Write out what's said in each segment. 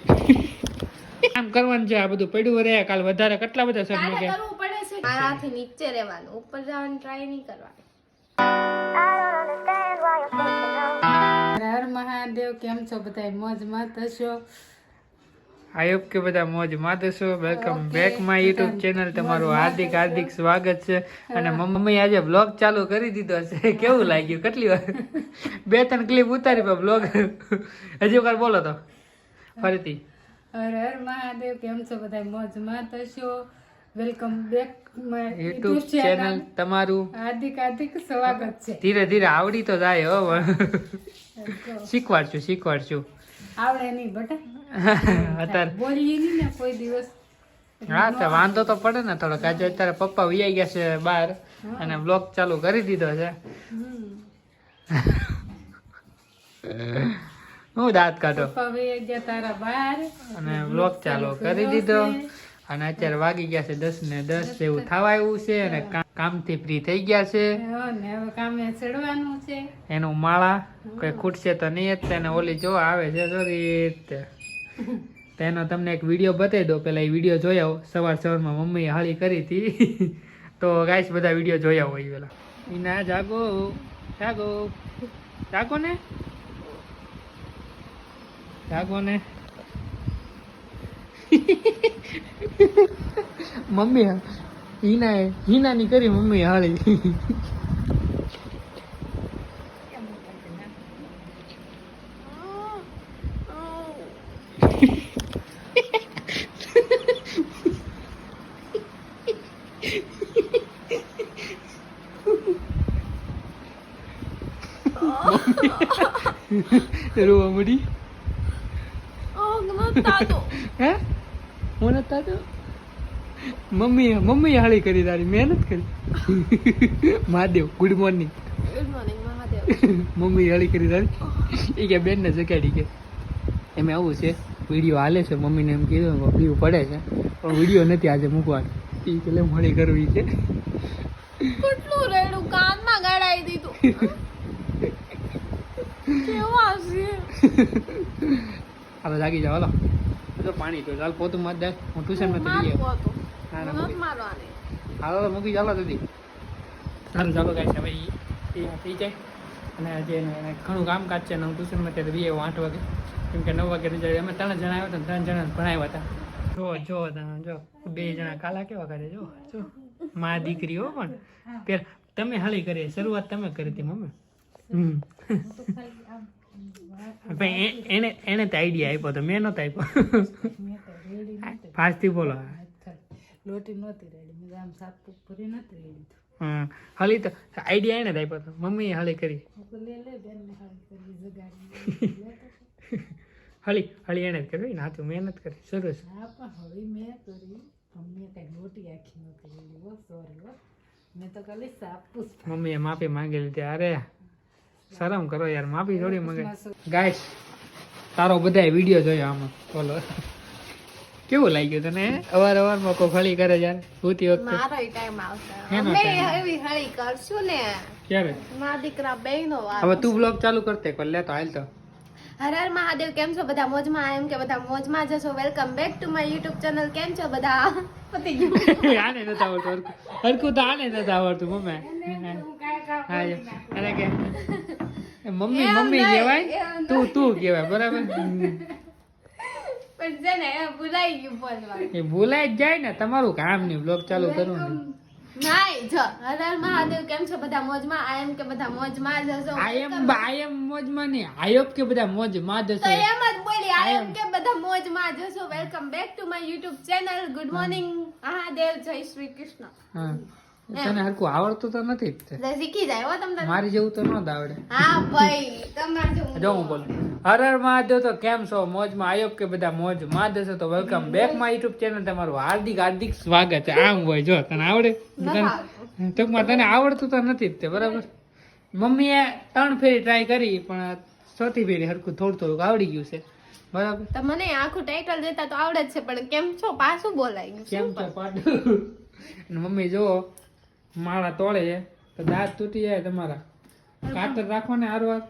આમ કરવાનું છે આ બધું પડ્યું રહે કાલ વધારે કેટલા બધા સર કે કરવું પડે છે. મારાથી નીચે રહેવાનું ઉપર જવાનું ટ્રાય નહીં કરવાનું. હર મહાદેવ કેમ છો? બધા મોજમાં થશો આયોબ કે બધા મોજ માદસો welcome back my YouTube channel તમારું હાર્દિક હાર્દિક સ્વાગત છે. અને મમ્મી આજે બ્લોગ ચાલુ કરી દીધો છે. કેવું લાગ્યું? કેટલી વાર? બે ત્રણ ક્લિપ ઉતારી પણ બ્લોગ હજી વાર બોલો તો. ફરીથી. હર હર મહાદેવ કેમ છો બધા મોજમાં થશો welcome back my YouTube channel તમારું. હાર્દિક હાર્દિક સ્વાગત છે. ધીરે ધીરે આવડી તો જાય હો. શીખવાડશું શીખવાડશું. આવડે નહીં બટા. અત્યારે. બોલીએ નહીં ને કોઈ દિવસ. હા તો વાંધો તો પડે ને થોડોક. આજે અત્યારે પપ્પા વિયાઈ ગયા છે બહાર અને બ્લોગ ચાલુ કરી દીધો છે. હું દાંત કાઢો. તારા બહાર અને બ્લોગ ચાલુ કરી દીધો. અને અત્યારે વાગી ગયા છે દસ ને દસ જેવું થવા આવ્યું છે અને કામથી ફ્રી થઈ ગયા છે. કામે ચડવાનું છે. એનું માળા કઈ ખૂટશે તો નહીં જ તેને ઓલી જો આવે છે સોરી તેનો તમને એક વીડિયો બતાવી દો પેલા એ વીડિયો જોઈ આવો સવાર સવારમાં મમ્મીએ હાળી કરી હતી. તો ગાઈસ બધા વીડિયો જોયા હોય પેલા એના જાગો જાગો. જાગો ને? જાગો ને મમ્મી હિના હિનાની કરી મમ્મી હાળી. હે? હું નથી થતો મમ્મી મમ્મી હાળી કરી તારી મહેનત કરી. Mahadev good morning good morning Mahadev. Mummy હાળી કરી તારી. એ કે બેન ને જગાડી કે. એમ આવું છે. વીડિયો હાલે છે મમ્મીને એમ કીધું વ્યૂ પડે છે. પણ વીડિયો નથી આજે મૂકવાનો. એ કે લે મળી કરવી છે. કેટલું રેડું કાનમાં ગળાઈ દીધું. કેવા છે હવે જાગી જાવ હાલો. તો પાણી તો ચાલ પોતું મત દે. હું ટ્યુશનમાં જઈએ મારવું હતું. ના ના મૂકી. હાલો તો મૂકી ચાલો દીદી ચાલો ચાલો ગાઈસ હવે ઈ તૈયાર થઈ જાય. અને આજે એને એને ઘણું કામકાજ છે અને હું ટ્યુશનમાં ત્યારે બી આઠ વાગે. કેમ કે નવ વાગે રજા અમે ત્રણ જણા આવ્યા હતા ત્રણ જણા ભણાવ્યા હતા. જો જો તમે જો બે જણા કાલા કેવા કરે જો જો. મા દીકરી હો પણ. તમે હાલી કરી શરૂઆત તમે કરી હતી મમ્મી. હમ. ભાઈ એ- એને એને તો આઈડિયા આપ્યો તો મેં નતો આપ્યો. મેં ફાસ્ટથી બોલો. લોટી નહોતી રેડી મેં આમ સાત પૂરી નહોતી રેડી હમ હળી તો આઈડિયા એને આપ્યો તો મમ્મીએ હળી કરી. લે લે બેન ને હાલ કરી જગાડી હળી હળી એને જ કરી ને હાથું મહેનત કરી સરસ. હા પણ હવે મેં કરી મમ્મીએ કાંઈ લોટી આખી નહોતી રેડી હો સોરી ઓ મેં તો ખાલી સાપુસ મમ્મીએ માફી માંગેલી હતી અરે શરમ કરો યાર માફી થોડી મગજ ગાય તારો બધા વીડિયો જોયો આમાં. બોલો. કેવું લાગ્યું તને? અવારમાં કોઈ હળી કરે યાર ભૂતી વખતે. મારો ટાઈમ આવશે. અમે એવી હળી કરશું ને. ક્યારે? મારા દીકરા બેનો વાત હવે તું બ્લોગ ચાલુ કરતે કોલ લે તો હાલ તો. હર હર મહાદેવ કેમ છો બધા મોજમાં? એમ કે બધા મોજમાં જશો welcome back to my YouTube channel કેમ છો બધા? પતી ગયું આને નતા આવડતું. હરખું તો આને નતા આવડતું મમ્મી. જો. કે મમ્મી મમ્મી કહેવાય? તું તું કહેવાય બરાબર? પણ છે ને ભૂલાઈ ગયું બોલવાનું એ ભૂલાઈ જ જાય ને તમારું કામ નહીં બ્લોગ ચાલુ કરવું ને નાઈ જો હર હર મહાદેવ કેમ છો બધા મોજમાં? આ એમ કે બધા મોજમાં આઈ એમ આઈ એમ મોજમાં નહીં આયોબ કે બધા મોજમાં તો એમ જ બોલી આ એમ કે બધા મોજમાં જશો welcome back to my YouTube channel good morning Mahadev જય શ્રી કૃષ્ણ. હા. તને હરકું આવડતું તો નથી જ તે. શીખી જાય હો તમને મારી જેવું તો ન આવડે હા ભાઈ તમારે જેવું જો હું બોલું. હર મહાદેવ તો કેમ છો? મોજમાં આયો કે બધા મોજ? મહાદેવ છો તો welcome back my YouTube channel તમારું હાર્દિક હાર્દિક સ્વાગત છે. આમ હોય જો તને આવડે? ટૂંકમાં તને આવડતું તો નથી જ તે બરાબર? મમ્મીએ ત્રણ ફેરી ટ્રાય કરી પણ ચોથી ફેરી હરકું થોડું થોડુંક આવડી ગયું છે. બરાબર? તો મને આખું ટાઇટલ દેતા તો આવડે જ છે પણ કેમ છો? પાછું બોલાય કેમ છો પાડું? મમ્મી જો માળા તોડે તો દાંત તૂટી જાય તમારા. કાતર રાખો ને હારવાર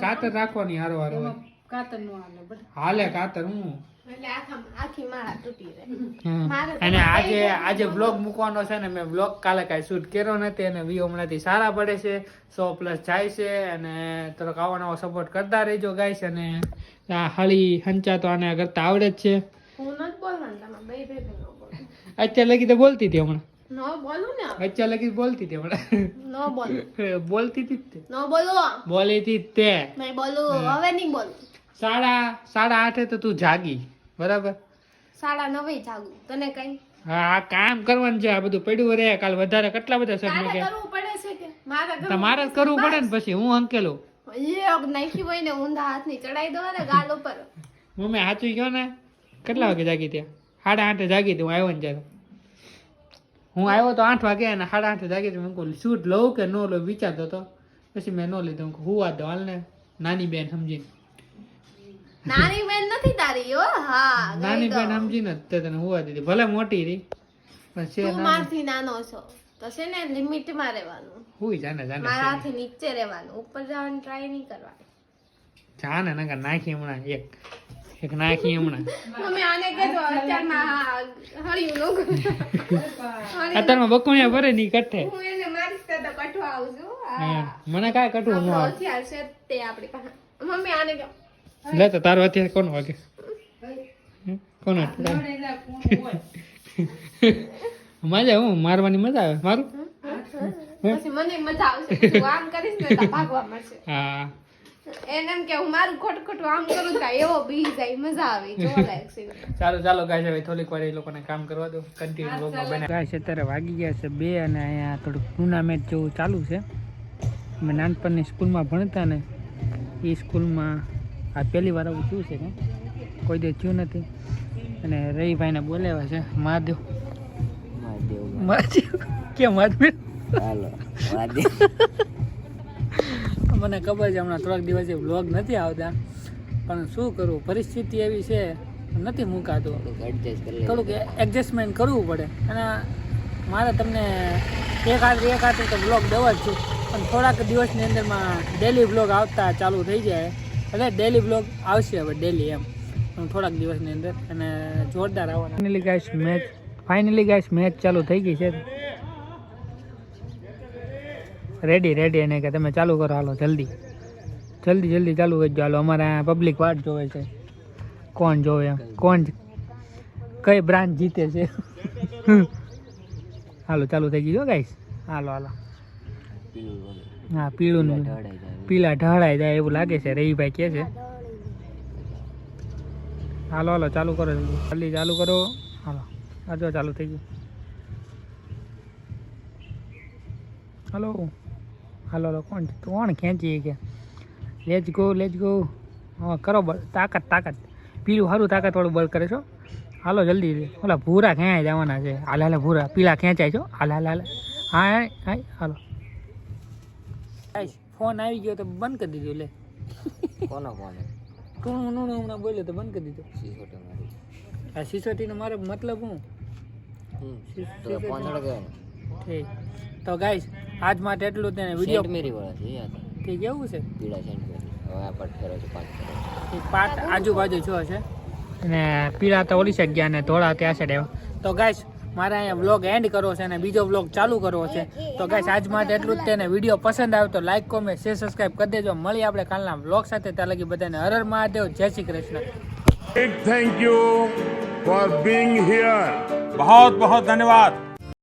કાતર રાખવાની હારવાર હોય. કાતર નો હાલે હાલે કાતર હું? એટલે આખા આખી માળા તૂટી રહે. હમ. મારે તો અને આજે આજે બ્લોગ મૂકવાનો છે ને મેં બ્લોગ કાલે કાંઈ શૂટ કર્યો નથી અને વ્યૂ હમણાંથી સારા પડે છે. સો પ્લસ જાય છે અને થોડોક આવો નવો સપોર્ટ કરતા રહેજો ગાઈસ અને આ હળી હંચા તો આને કરતા આવડે જ છે. અત્યારે લગી તો બોલતી હતી હમણાં. ન બોલું ને અત્યારે લગી બોલતી હતી હમણાં. ન બોલું. બોલતી હતી ન બોલી હતી તે. સાડા સાડા આઠે તો તું જાગી બરાબર? સાડા નવે જાગું. તને કઈ? હા કામ કરવાનું છે આ બધું પડ્યું રે કાલ વધારે કેટલા બધા છે કે? મારે તમારે જ કરવું પડે ને પછી હું અંકેલું નાખી હોય ને ઊંધા હાથની ચડાઈ દો ને ગાલ ઉપર. મમ્મી સાચું ગયો ને? કેટલા વાગે જાગી ત્યાં? સાડા આઠે જાગી હતી હું આવ્યો ને ત્યારે. હું આવ્યો તો આઠ વાગે અને સાડા આઠે જાગી હતી મેં કહું શૂટ લઉં કે ન લઉં? વિચારતો હતો. પછી મેં ન લીધું હું હું દો હાલ ને નાની બેન સમજીને. નાની બેન નથી તારી હો? હા નાની બેન. સમજીને તે તને હુવા દીધી. ભલે મોટી રહી પણ છે તું મારથી નાનો છો તો છે ને લિમિટમાં રહેવાનું. હુઈ જાને જાને મારાથી નીચે રહેવાનું ઉપર જવાની ટ્રાય નહીં કરવાની. જાને નકર નાખી હમણાં એક. એક નાખી હમણાં. અત્યારમાં બકોણિયા ભરે ની કઠે. હું એને મારીશ તો તો કઠવા આવું છું મને કાંઈ કઠું ન આવે. છે તે આપણી પાસે. મમ્મી આને કહો. લે તો તારો અત્યારે કોણ વાગે? કોણ હતું? મજા હું મારવાની મજા આવે? મારું? મને મજા આવશે. તું આમ કરીશ ને તો ભાગવા મળશે. હા. એને એમ કે હું મારું ખોટું ખોટું આમ કરું તો એવો બી જાય મજા આવે જોવા લાયક છે. ચાલો ચાલો ગાય હવે થોડીક વાર એ લોકોને કામ કરવા દો. કન્ટિન્યુ બ્લોગમાં બને ગાઈસ અત્યારે વાગી ગયા છે બે અને અહીંયા થોડુંક ટુર્નામેન્ટ જેવું ચાલુ છે. અમે નાનપણની સ્કૂલમાં ભણતા ને એ સ્કૂલમાં આ પહેલી વાર આવું થયું છે કે? કોઈ દે થયું નથી. અને રવિભાઈને બોલાવ્યા છે મહાદેવ. મહાદેવ. કેમ મહાદેવ. મને ખબર છે હમણાં થોડાક દિવસથી વ્લોગ નથી આવતા. પણ શું કરું? પરિસ્થિતિ એવી છે નથી મુકાતું. થોડુંક એડજસ્ટમેન્ટ કરવું પડે. અને મારે તમને એક હાથ એક હાથે તો બ્લોગ દેવા જ છે. પણ થોડાક દિવસની અંદરમાં ડેલી બ્લોગ આવતા ચાલુ થઈ જાય. એટલે ડેલી બ્લોગ આવશે હવે ડેલી એમ. થોડાક દિવસની અંદર. અને જોરદાર આવવાના. Finally guys match finally guys match ચાલુ થઈ ગઈ છે. રેડી રેડી એને કે તમે ચાલુ કરો, હાલો, જલ્દી. જલ્દી જલ્દી ચાલુ કરજો, હાલો, અમારે પબ્લિક વાટ જોવે છે. કોણ જોવે કોણ કઈ બ્રાન્ચ જીતે છે? હાલો, ચાલુ થઈ ગયું ગાઈસ હાલો હાલો. હા, પીળું પીલા ઢળાઈ જાય એવું લાગે છે, રવિભાઈ કે છે. હાલો હાલો, ચાલુ કરો જલ્દી ચાલુ કરો. હાલો, આ જો ચાલુ થઈ ગયું. હલો. હાલો હાલો કોણ કોણ ખેંચી કે? લેજ ગો લેજ ગો હા કરો બળ તાકાત તાકાત. પીળું સારું તાકાતવાળું બળ કરે છો? હાલો જલ્દી ઓલા ભૂરા ખેંચાઈ જવાના છે. હાલ હાલે ભૂરા. પીળા ખેંચાય છો? હાલ હાલ હાલ. હા હા હાલો. ફોન આવી ગયો તો બંધ કરી દીધો લે. કોનો ફોન? ટૂણું નૂણું હમણાં બોલ્યો તો બંધ કરી દીધો. સીસોટો મારી. આ સિસોટીનો મારો મતલબ હું તો ફોન આજ માટે એટલું તેને વીડિયો મેરી વાળા છે યાર તે કેવું છે? પીડા સેન્ટ મેરી હવે આ પાટ કરો છે પાટ કરો. પાટ આજુબાજુ જો છે ને પીળા તો ઓલી ગયા અને ધોળા ત્યાં છે તો ગાઈસ મારે અહીંયા વ્લોગ એન્ડ કરવો છે અને બીજો વ્લોગ ચાલુ કરવો છે. તો ગાઈસ આજ માટે એટલું જ તેને વીડિયો પસંદ આવ્યો તો લાઈક કોમેન્ટ શેર સબસ્ક્રાઈબ કરી દેજો. મળી આપણે કાલના વ્લોગ સાથે. ત્યાં લગી બધાને હરર મહાદેવ. જય Shri Krishna. Thank you for being here બહુ બહુ ધન્યવાદ